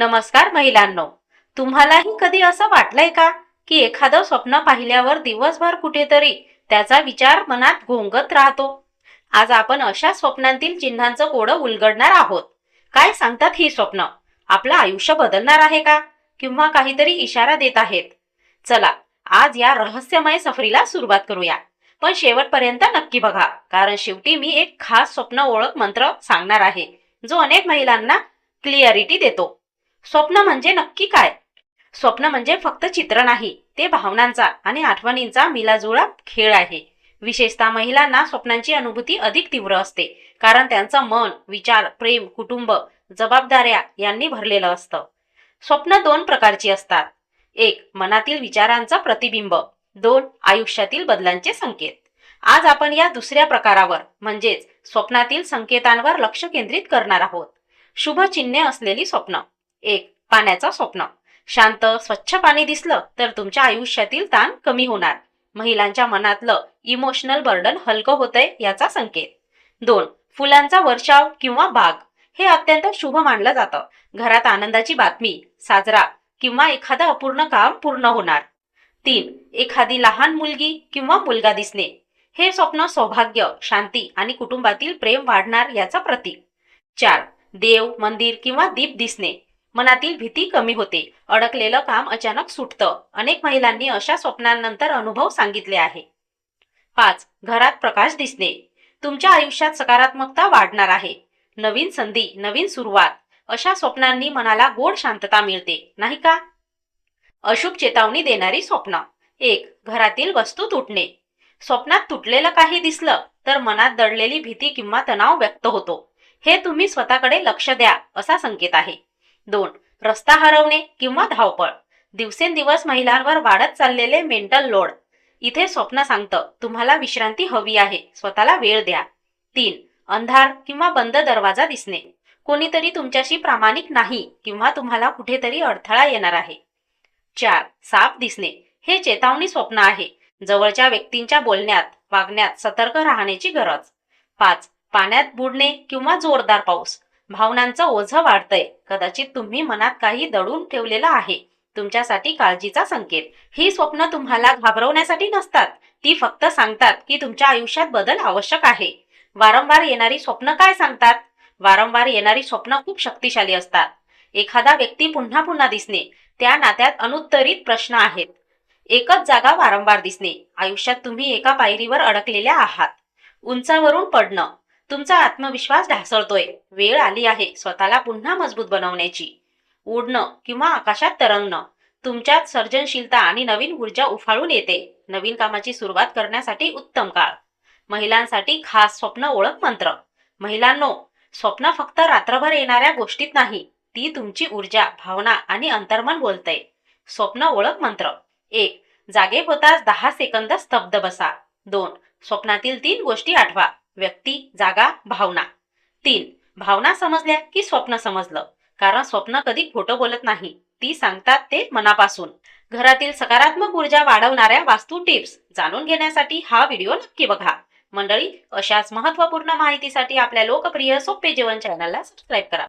नमस्कार महिलांनो. तुम्हालाही कधी असं वाटलंय का की एखादं स्वप्न पाहिल्यावर दिवसभर कुठेतरी त्याचा विचार मनात घोंगत राहतो? आज आपण अशा स्वप्नांतील चिन्हांचं कोडं उलगडणार आहोत. काय सांगतात ही स्वप्न? आपलं आयुष्य बदलणार आहे का? किंवा काहीतरी इशारा देत आहेत? चला आज या रहस्यमय सफरीला सुरुवात करूया. पण शेवटपर्यंत नक्की बघा कारण शेवटी मी एक खास स्वप्न ओळख मंत्र सांगणार आहे जो अनेक महिलांना क्लिअरिटी देतो. स्वप्न म्हणजे नक्की काय? स्वप्न म्हणजे फक्त चित्र नाही ते भावनांचा आणि आठवणींचा मिलाजुळा खेळ आहे. विशेषतः महिलांना स्वप्नांची अनुभूती अधिक तीव्र असते कारण त्यांचं मन विचार प्रेम कुटुंब जबाबदाऱ्या यांनी भरलेलं असतं. स्वप्न दोन प्रकारची असतात. एक मनातील विचारांचा प्रतिबिंब. दोन आयुष्यातील बदलांचे संकेत. आज आपण या दुसऱ्या प्रकारावर म्हणजेच स्वप्नातील संकेतांवर लक्ष केंद्रित करणार आहोत. शुभ चिन्हे असलेली स्वप्न. एक पाण्याचा स्वप्न. शांत स्वच्छ पाणी दिसलं तर तुमच्या आयुष्यातील ताण कमी होणार. महिलांच्या मनातलं इमोशनल बर्डन हलकं होतंय याचा संकेत. दोन फुलांचा वर्षाव किंवा बाग हे अत्यंत शुभ मानलं जातं. घरात आनंदाची बातमी साजरा किंवा एखादं अपूर्ण काम पूर्ण होणार. तीन एखादी लहान मुलगी किंवा मुलगा दिसणे हे स्वप्न सौभाग्य शांती आणि कुटुंबातील प्रेम वाढणार याचा प्रतीक. चार देव मंदिर किंवा दीप दिसणे मनातील भीती कमी होते. अडकलेलं काम अचानक सुटतं. अनेक महिलांनी अशा स्वप्नांनंतर अनुभव सांगितले आहे. पाच. घरात प्रकाश दिसणे. तुमच्या आयुष्यात सकारात्मकता वाढणार आहे. नवीन संधी नवीन सुरुवात. अशा स्वप्नांनी मनाला गोड शांतता मिळते. नाही का? अशुभ चेतावणी देणारी स्वप्न. एक. घरातील वस्तू तुटणे. स्वप्नात तुटलेलं काही दिसलं तर मनात दडलेली भीती किंवा तणाव व्यक्त होतो. हे तुम्ही स्वतःकडे लक्ष द्या असा संकेत आहे. दोन रस्ता हरवणे किंवा धावपळ. दिवसेंदिवस महिलांवर वाढत चाललेले मेंटल लोड इथे स्वप्न सांगतं तुम्हाला विश्रांती हवी आहे स्वतःला वेळ द्या. तीन अंधार किंवा बंद दरवाजा दिसणे. कोणीतरी तुमच्याशी प्रामाणिक नाही किंवा तुम्हाला कुठेतरी अडथळा येणार आहे. चार साप दिसणे. हे चेतावणी स्वप्न आहे. जवळच्या व्यक्तींच्या बोलण्यात वागण्यात सतर्क राहण्याची गरज. पाच पाण्यात बुडणे किंवा जोरदार पाऊस. भावनांचं ओझं वाढतंय. कदाचित तुम्ही मनात काही दडून ठेवलेलं आहे. तुमच्यासाठी काळजीचा संकेत. ही स्वप्न तुम्हाला घाबरवण्यासाठी नसतात. ती फक्त सांगतात की तुमच्या आयुष्यात बदल आवश्यक आहे. वारंवार येणारी स्वप्न काय सांगतात? वारंवार येणारी स्वप्न खूप शक्तिशाली असतात. एखादा व्यक्ती पुन्हा पुन्हा दिसणे त्या नात्यात अनुत्तरित प्रश्न आहेत. एकच जागा वारंवार दिसणे. आयुष्यात तुम्ही एका पायरीवर अडकलेल्या आहात. उंचावरून पडणं तुमचा आत्मविश्वास ढासळतोय. वेळ आली आहे स्वतःला पुन्हा मजबूत बनवण्याची. उडणं किंवा आकाशात तरंगणं. तुमच्यात सर्जनशीलता आणि नवीन ऊर्जा उफाळून येते. नवीन कामाची सुरुवात करण्यासाठी उत्तम काळ. महिलांसाठी खास स्वप्न ओळख मंत्र. महिलांनो स्वप्न फक्त रात्रभर येणाऱ्या गोष्टीत नाही ती तुमची ऊर्जा भावना आणि अंतर्मन बोलतय स्वप्न ओळख मंत्र. एक जागे होताच दहा सेकंद स्तब्ध बसा. दोन स्वप्नातील तीन गोष्टी आठवा. व्यक्ती जागा भावना. तीन भावना समजल्या की स्वप्न समजलं. कारण स्वप्न कधी खोटं बोलत नाही. ती सांगतात ते मनापासून. घरातील सकारात्मक ऊर्जा वाढवणाऱ्या वास्तू टिप्स जाणून घेण्यासाठी हा व्हिडिओ नक्की बघा. मंडळी अशाच महत्त्वपूर्ण माहितीसाठी आपल्या लोकप्रिय सोपे जीवन चॅनलला सबस्क्राईब करा.